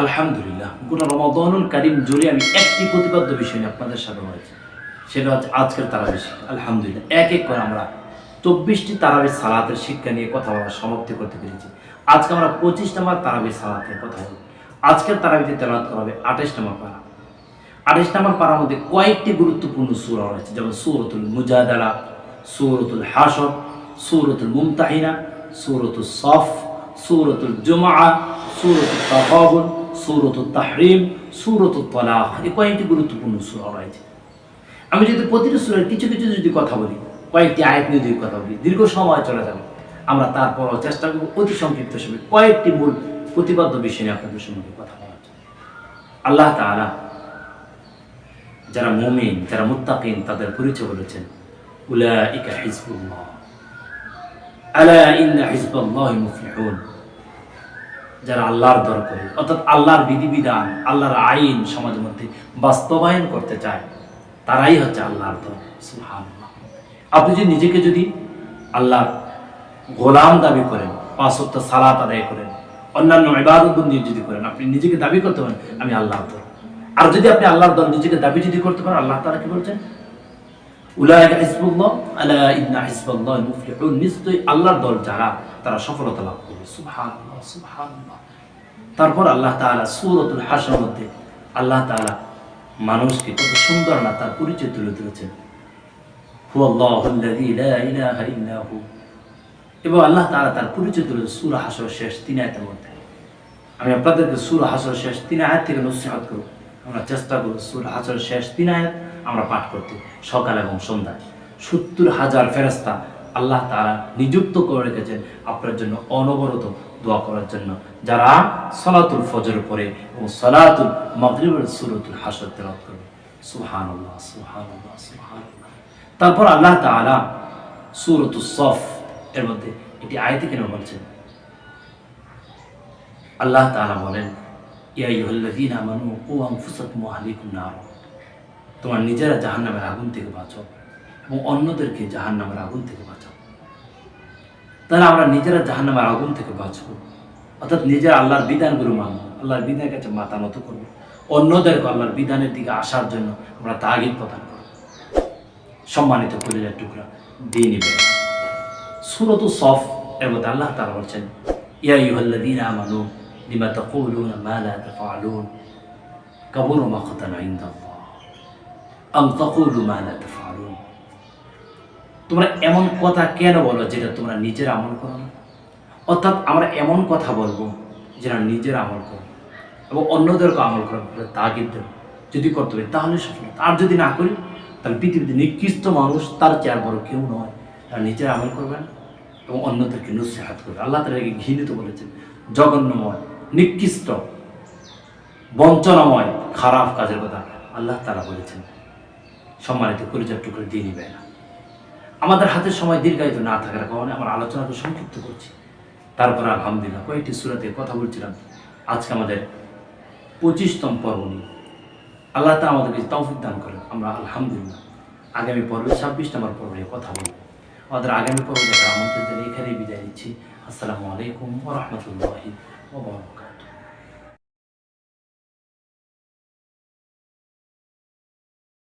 আলহামদুলিল্লাহ, গোটা রমাদনুল কারিম জুড়ে আমি একটি প্রতিপাদ্য বিষয় আপনাদের সাথে রয়েছে। সেটা হচ্ছে আজকের তারাবি আলহামদুলিল্লাহ, এক এক করে আমরা চব্বিশটি তারাবি সালাতের শিক্ষা নিয়ে কথা বলা সমাপ্তি করতে পেরেছি। আজকে আমরা পঁচিশ নম্বর তারাবি সালাতের কথা বলব। আজকের তারাবিতে তেলাওয়াত করা হবে আঠাশ নম্বর পাড়া আঠাশ নম্বর পাড়ার মধ্যে কয়েকটি গুরুত্বপূর্ণ সুরা রয়েছে, যেমন সুরতুল মুজাদালা, সুরতুল হাসর সুরতুল মুমতাহিনা সুরতুল সফ, সুরতুল জুমা সুরতুল তাকাবুল সুরতুল তাহরিম সুরতুল তলাক, এই কয়েকটি গুরুত্বপূর্ণ সুরা রয়েছে আমি যদি প্রতিটি সুরের কিছু কিছু যদি কথা বলি, কয়েকটি আয়াত নিয়ে যদি কথা বলি, দীর্ঘ সময় চলে যাবে। আমরা তারপরও চেষ্টা করব অতি সংক্ষিপ্ত সময় কয়েকটি মূল প্রতিপাদ্য বিষয় নিয়ে আপনাদের সঙ্গে কথা বলার জন্য। আল্লাহ তাআলা যারা মুমিন, যারা মুত্তাকিন, তাদের পরিচয় বলেছেন, উলাইকা হিজবুল্লাহ। আলা ইন্না হিজবাল্লাহি মুফলিহুন। যারা আল্লাহর দর করে, অর্থাৎ আল্লাহর বিধিবিধান, আল্লাহর আইন সমাজের মধ্যে বাস্তবায়ন করতে চায়, তারাই হচ্ছে আল্লাহর দল আপনি যদি নিজেকে যদি আল্লাহর গোলাম দাবি করেন, পাঁচ সপ্তাহ সালাত আদায় করেন, অন্যান্য ইবাদত বন্দি যদি করেন, আপনি নিজেকে দাবি করতে পারেন, আমি আল্লাহর দল আর যদি আপনি আল্লাহর দল নিজেকে দাবি যদি করতে পারেন, আল্লাহ তারা কি বলছেন? উলাইকা হিজবুল্লাহ আলা নিশ্চয়ই আল্লাহর দল যারা, তারা সফলতা লাভ তারপর আল্লাহ তাআলা সূরাতুল হাশরের মধ্যে আল্লাহ তাআলা মানুষকে কত সুন্দর না তার পরিচয় তুলে ধরেছেন। এবং আল্লাহ তাআলা তার পরিচয় তুলে সূরা হাশর শেষ তিন আয়াতের মধ্যে। আমি আপনাদেরকে সূরা হাশর শেষ তিন আয়াত থেকে নসিহত করব। আমরা চেষ্টা করব সুর হাশর শেষ তিন আয়াত আমরা পাঠ করতে। সকাল এবং সন্ধ্যায় সত্তর হাজার ফেরেস্তা আল্লাহ তারা নিযুক্ত করে রেখেছেন আপনার জন্য অনবরত দোয়া করার জন্য। যারা সলাতুল ফজর পরে এবং সলাতুল মাগরিবের সুরতুল হাসর তেলাওয়াত করবে। সুবহানাল্লাহ তারপর আল্লাহ তাআলা সূরাতুস সফ এর মধ্যে এটি আয়াতে কেন বলছেন? আল্লাহ তাআলা বলেন, ইয়া আইয়ুহাল্লাযীনা আমানু কু আনফুসাকুম ওয়া নার। তোমার নিজেরা জাহান্নামের আগুন থেকে বাঁচো। এবং অন্যদেরকে জাহান্নামের আগুন থেকে বাঁচাও। তাহলে আমরা নিজেরা জাহান্নামের আগুন থেকে বাঁচবো। অর্থাৎ নিজের আল্লাহর বিধানগুলো মানবো। আল্লাহর বিধানের কাছে মাথা নত করব। অন্যদেরকে আল্লাহর বিধানের দিকে আসার জন্য আমরা তাগিদ প্রদান করব। সম্মানিত কলিজার টুকরা দিয়ে নিবে সুরত সফ, এর মধ্যে আল্লাহ তারা বলছেন, ইয়া ইউহাল্লাযীনা আমানু, লিমা তাকুলুনা মা লা তাফআলুন, কাবুরু মাকতান আম তাকুলু মা লা তোমরা এমন কথা কেন বলো যেটা তোমরা নিজের আমল করো না? অর্থাৎ আমরা এমন কথা বলব যেটা নিজের আমল করো। এবং অন্যদেরকে আমল করো তাগিদ দেবো। যদি করতে পারি, তাহলে সফলতা আর যদি না করি, তাহলে পৃথিবীতে নিকৃষ্ট মানুষ, তার চেয়ার বড় কেউ নয়। তারা নিজের আমল করবেন এবং অন্যদেরকে নুসিহাত করবে। আল্লাহ তালাকে ঘৃণিত বলেছেন। জঘন্যময়, নিকৃষ্ট, বঞ্চনাময়, খারাপ কাজের কথা আল্লাহ তারা বলেছেন। সম্মানিত পরিচয় টুকরো দিয়ে নিবে না আমাদের হাতে সময় দীর্ঘায়িত না থাকার কারণে আমার আলোচনাকে সংক্ষিপ্ত করছি। তারপর আলহামদুলিল্লাহ কয়েকটি সুরাতে কথা বলছিলাম। আজকে আমাদের পঁচিশতম পর্ব নিয়ে। আল্লাহ তা আমাদেরকে তৌফিক দান করেন আমরা আলহামদুলিল্লাহ আগামী পর্বে ছাব্বিশ নম্বর পর্ব নিয়ে কথা বলব। আমাদের আগামী পর্বে দেখা আমন্ত্রণ এখানেই বিদায় নিচ্ছি। আসসালামু আলাইকুম ওরহমতুল্লাহি ওবরাকাতুহু